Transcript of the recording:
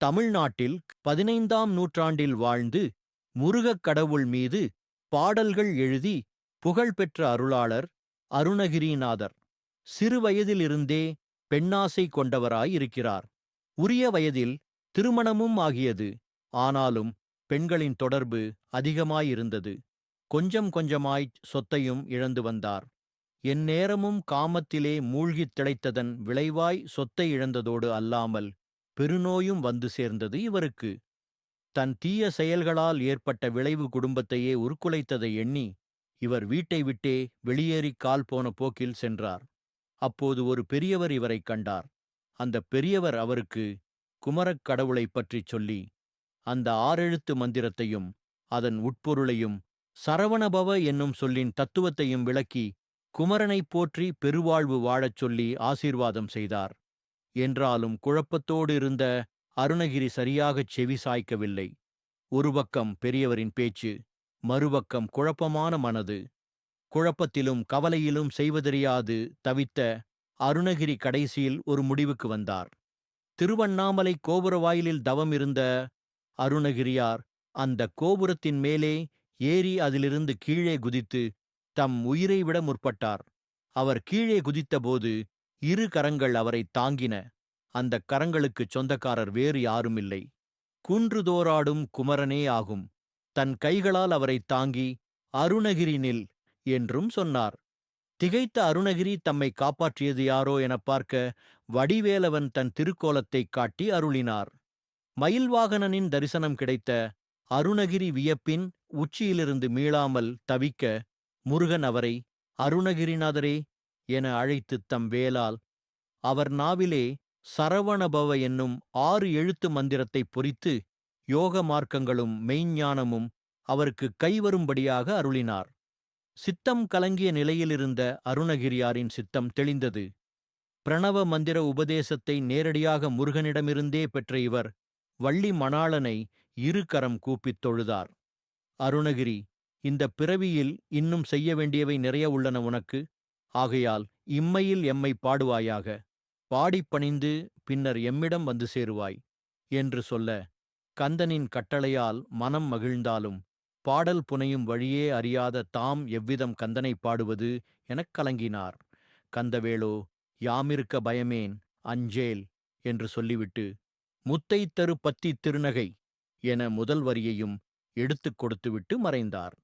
தமிழ்நாட்டில் பதினைந்தாம் நூற்றாண்டில் வாழ்ந்து முருகக் கடவுள் மீது பாடல்கள் எழுதி புகழ்பெற்ற அருளாளர் அருணகிரிநாதர். சிறுவயதிலிருந்தே பெண்ணாசை கொண்டவராயிருக்கிறார். உரிய வயதில் திருமணமும் ஆகியது. ஆனாலும் பெண்களின் தொடர்பு அதிகமாயிருந்தது. கொஞ்சம் கொஞ்சமாய்ச் சொத்தையும் இழந்து வந்தார். எந்நேரமும் காமத்திலே மூழ்கித் திளைத்ததன் விளைவாய் சொத்தை இழந்ததோடு அல்லாமல் பெருநோயும் வந்து சேர்ந்தது இவருக்கு. தன் தீய செயல்களால் ஏற்பட்ட விளைவு குடும்பத்தையே உருக்குலைத்ததை எண்ணி இவர் வீட்டை விட்டே வெளியேறிக் கால் போன போக்கில் சென்றார். அப்போது ஒரு பெரியவர் இவரைக் கண்டார். அந்த பெரியவர் அவருக்கு குமரக் கடவுளைப் பற்றிச் சொல்லி அந்த ஆறெழுத்து மந்திரத்தையும் அதன் உட்பொருளையும் சரவணபவ என்னும் சொல்லின் தத்துவத்தையும் விளக்கி குமரனைப் போற்றி பெருவாழ்வு வாழச் சொல்லி ஆசீர்வாதம் செய்தார். என்றாலும் குழப்பத்தோடு இருந்த அருணகிரி சரியாகச் செவி சாய்க்கவில்லை. ஒரு பக்கம் பெரியவரின் பேச்சு மறுபக்கம் குழப்பமான மனது. குழப்பத்திலும் கவலையிலும் செய்வதறியாது தவித்த அருணகிரி கடைசியில் ஒரு முடிவுக்கு வந்தார். திருவண்ணாமலை கோபுர வாயிலில் தவம் இருந்த அருணகிரியார் அந்த கோபுரத்தின் மேலே ஏறி அதிலிருந்து கீழே குதித்து தம் உயிரை விட முற்பட்டார். அவர் கீழே குதித்தபோது இரு கரங்கள் அவரை தாங்கின. அந்த கரங்களுக்குச் சொந்தக்காரர் வேறு யாருமில்லை. குன்றுதோறாடும் குமரனே ஆகும். தன் கைகளால் அவரைத் தாங்கி அருணகிரி நில் என்றும் சொன்னார். திகைத்த அருணகிரி தம்மை காப்பாற்றியது யாரோ எனப் பார்க்க வடிவேலவன் தன் திருக்கோலத்தைக் காட்டி அருளினார். மயில்வாகனனின் தரிசனம் கிடைத்த அருணகிரி வியப்பின் உச்சியிலிருந்து மீளாமல் தவிக்க முருகன் அவரை அருணகிரிநாதரே என அழைத்துத் தம் வேலால் அவர் நாவிலே சரவணபவ என்னும் ஆறு எழுத்து மந்திரத்தைப் பொறித்து யோக மார்க்கங்களும் மெய்ஞானமும் அவருக்கு கைவரும்படியாக அருளினார். சித்தம் கலங்கிய நிலையிலிருந்த அருணகிரியாரின் சித்தம் தெளிந்தது. பிரணவ மந்திர உபதேசத்தை நேரடியாக முருகனிடமிருந்தே பெற்ற இவர் வள்ளி மணாளனை இரு கரம் கூப்பித் தொழுதார். அருணகிரி இந்த பிறவியில் இன்னும் செய்ய வேண்டியவை நிறைய உள்ளன உனக்கு. ஆகையால் இம்மையில் எம்மை பாடுவாயாக. பாடிப் பணிந்து பின்னர் எம்மிடம் வந்து சேருவாய் என்று சொல்ல கந்தனின் கட்டளையால் மனம் மகிழ்ந்தாலும் பாடல் புனையும் வழியே அறியாத தாம் எவ்விதம் கந்தனைப் பாடுவது எனக் கலங்கினார். கந்தவேளோ யாமிருக்க பயமேன் அஞ்சேல் என்று சொல்லிவிட்டு முத்தை தரு பத்தி திருநகை என முதல் வரியையும் எடுத்துக் கொடுத்துவிட்டு மறைந்தார்.